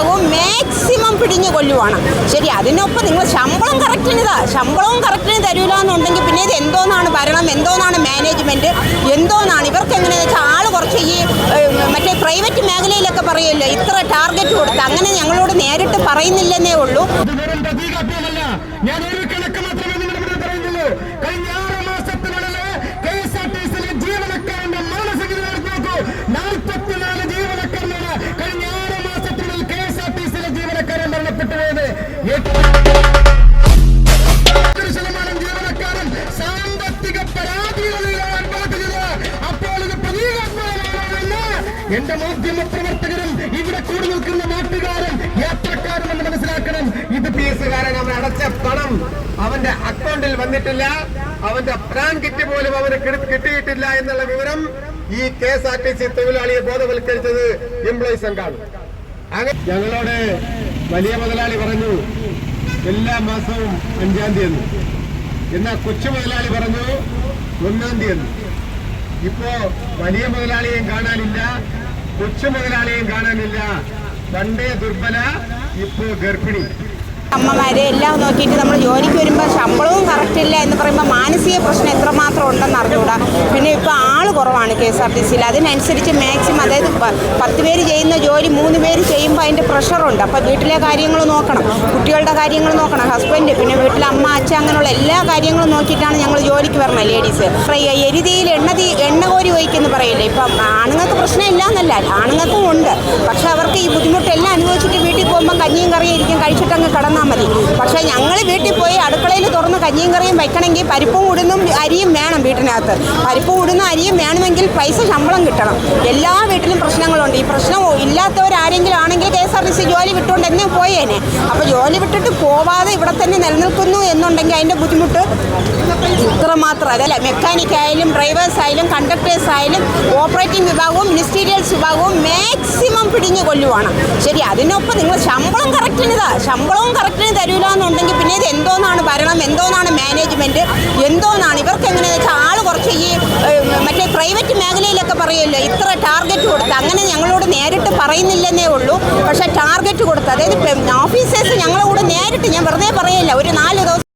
വിഭാഗവും മാക്സിമം പിടിഞ്ഞു കൊല്ലുവാണ്. ശരി അതിനൊപ്പം നിങ്ങൾ ശമ്പളം കറക്റ്റിന് ഇതാ. ശമ്പളവും കറക്റ്റിന് തരൂല എന്നുണ്ടെങ്കിൽ പിന്നെ ഇത് എന്തോന്നാണ് ഭരണം എന്തോന്നാണ് മാനേജ്മെന്റ് എന്തോന്നാണ്? ഇവർക്ക് എങ്ങനെയാണെന്ന് വെച്ചാൽ ആൾ കുറച്ച് ഈ മറ്റേ പ്രൈവറ്റ് മേഖലയിലൊക്കെ പറയുമല്ലോ ഇത്ര ടാർഗറ്റ് കൊടുത്ത്. അങ്ങനെ ഞങ്ങളോട് നേരിട്ട് പറയുന്നില്ലെന്നേ ഉള്ളൂ. ശതമാനം ജീവനക്കാരൻ സാമ്പത്തിക പരാതികളിലാണ് അനുഭവപ്പെട്ടത് അപ്പോൾ ഇത് പ്രതീകാത്മകമാണെന്ന് എന്റെ മാധ്യമ പ്രവർത്തകരും ഇവിടെ കൂടി നിൽക്കുന്ന നാട്ടുകാരും യാത്രക്കാരും എന്ന് മനസ്സിലാക്കണം. ഇത് പി എസ് കാരൻ അവൻ അടച്ച പണം അവന്റെ അക്കൗണ്ടിൽ വന്നിട്ടില്ല. അവന്റെ പ്ലാൻ കിറ്റ് പോലും അവന് കിട്ടിയിട്ടില്ല എന്നുള്ള വിവരം ഈ K S R T C തൊഴിലാളിയെ ബോധവൽക്കരിച്ചത് എംപ്ലോയീസ് സംഘാണ്. ഞങ്ങളോട് വലിയ മുതലാളി പറഞ്ഞു എല്ലാ മാസവും അഞ്ചാം തീയതി എന്നാൽ കൊച്ചു മുതലാളി പറഞ്ഞു ഒന്നാം തീയതി ഇപ്പോ വലിയ മുതലാളിയെയും കാണാനില്ല കൊച്ചു മുതലാളിയെയും കാണാനില്ല. പണ്ടേ ദുർബല ഇപ്പോ ഗർഭിണി. അമ്മമാരെ എല്ലാം നോക്കിയിട്ട് നമ്മൾ ജോലിക്ക് വരുമ്പോൾ ശമ്പളവും കറക്റ്റ് ഇല്ല എന്ന് പറയുമ്പോൾ മാനസിക പ്രശ്നം എത്രമാത്രം ഉണ്ടെന്ന് അറിഞ്ഞുകൂടാ. പിന്നെ ഇപ്പോൾ ആൾ കുറവാണ് കെ എസ് ആർ ടി സിയിൽ. അതിനനുസരിച്ച് മാക്സിമം അതായത് പത്ത് പേര് ചെയ്യുന്ന ജോലി മൂന്ന് പേര് ചെയ്യുമ്പോൾ അതിന്റെ പ്രഷറുണ്ട്. അപ്പോൾ വീട്ടിലെ കാര്യങ്ങൾ നോക്കണം കുട്ടികളുടെ കാര്യങ്ങൾ നോക്കണം ഹസ്ബൻഡ് പിന്നെ വീട്ടിലെ അമ്മ അച്ഛൻ അങ്ങനെയുള്ള എല്ലാ കാര്യങ്ങളും നോക്കിയിട്ടാണ് ഞങ്ങൾ ജോലിക്ക് വരണം ലേഡീസ്. എരുതിയിൽ എണ്ണ തീ എണ്ണ കോരി വഹിക്കുന്നു പറയില്ലേ? ഇപ്പം ആണുങ്ങൾക്ക് പ്രശ്നം ഇല്ല എന്നല്ല ആണുങ്ങൾക്കും ഉണ്ട്. പക്ഷെ അവർക്ക് ഈ ബുദ്ധിമുട്ടെല്ലാം അനുഭവിച്ചിട്ട് വീട്ടിൽ പോകുമ്പോൾ കഞ്ഞിയും കറിയും ഇരിക്കും. കഴിച്ചിട്ട് അങ്ങ് കിടന്നാൽ മതി. പക്ഷേ ഞങ്ങൾ വീട്ടിൽ പോയി അടുക്കളയിൽ തുറന്ന് കഞ്ഞിയും കറിയും വയ്ക്കണമെങ്കിൽ പരിപ്പും ഉടുന്നും അരിയും വേണം വീട്ടിനകത്ത്. പരിപ്പും ഉടുന്നും അരിയും വേണമെങ്കിൽ പൈസ ശമ്പളം കിട്ടണം. എല്ലാ വീട്ടിലും പ്രശ്നങ്ങളുണ്ട്. ഈ പ്രശ്നം ഇല്ലാത്തവരാരെങ്കിലും ആണെങ്കിൽ K S R T C ജോലി വിട്ടുകൊണ്ട് എന്നെ പോയേനെ. അപ്പോൾ ജോലി വിട്ടിട്ട് പോവാതെ ഇവിടെ തന്നെ നിലനിൽക്കുന്നു എന്നുണ്ടെങ്കിൽ അതിന്റെ ബുദ്ധിമുട്ട് ഇത്രമാത്രം. അതല്ല? മെക്കാനിക് ആയാലും ഡ്രൈവേഴ്സ് ആയാലും കണ്ടക്ടേഴ്സ് ആയാലും ഓപ്പറേറ്റിംഗ് വിഭാഗവും മിനിസ്റ്റീരിയൽസ് വിഭാഗവും മാക്സിമം പിടിഞ്ഞു കൊല്ലുവാണ്. ശരി അതിനൊപ്പം നിങ്ങൾ ശമ്പളം കറക്റ്റിന് ഇതാ ശമ്പളവും കറക്റ്റിന് തരൂല എന്നുണ്ടെങ്കിൽ പിന്നെ ഇത് എന്തോന്നാണ് ഭരണം? എന്തോന്നാണ് മാനേജ്മെന്റ് എന്തോന്നാണ്? ഇവർക്ക് എങ്ങനെയാണെന്ന് വെച്ചാൽ ആൾ കുറച്ച് ഈ ഏഹ്, മറ്റേ പ്രൈവറ്റ് മേഖലയിലൊക്കെ പറയുമല്ലോ ഇത്ര ടാർഗറ്റ് കൊടുത്ത്. അങ്ങനെ ഞങ്ങളോട് നേരിട്ട് പറയുന്നില്ലെന്നേ ഉള്ളൂ. പക്ഷേ ടാർഗറ്റ് കൊടുത്ത്. അതായത് ഓഫീസേഴ്സ് ഞങ്ങളോട് നേരിട്ട് ഞാൻ വെറുതെ പറയില്ല ഒരു നാല് ദിവസം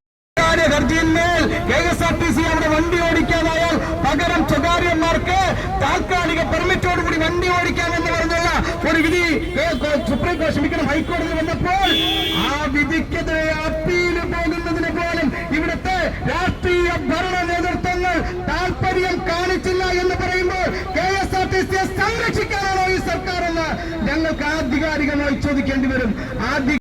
വണ്ടി ഓടിക്കാനായാൽ പകരം സ്വകാര്യന്മാർക്ക് താൽക്കാലിക പെർമിറ്റോടുകൂടി വണ്ടി ഓടിക്കാമെന്ന് പറഞ്ഞുള്ള ഒരു വിധി സുപ്രീം കോടതി ക്ഷമിക്കണം ഹൈക്കോടതി വന്നപ്പോൾ ആ വിധിക്കെതിരെ അപ്പീൽ പോകുന്നതിന് പോലും ഇവിടുത്തെ രാഷ്ട്രീയ ഭരണ താല്പര്യം കാണിച്ചില്ല എന്ന് പറയുമ്പോൾ കെ എസ് ആർ ടി സിയെ സംരക്ഷിക്കാനാണോ ഈ സർക്കാർ എന്ന് ഞങ്ങൾക്ക് ആധികാരികമായി ചോദിക്കേണ്ടി വരും. ആദ്യ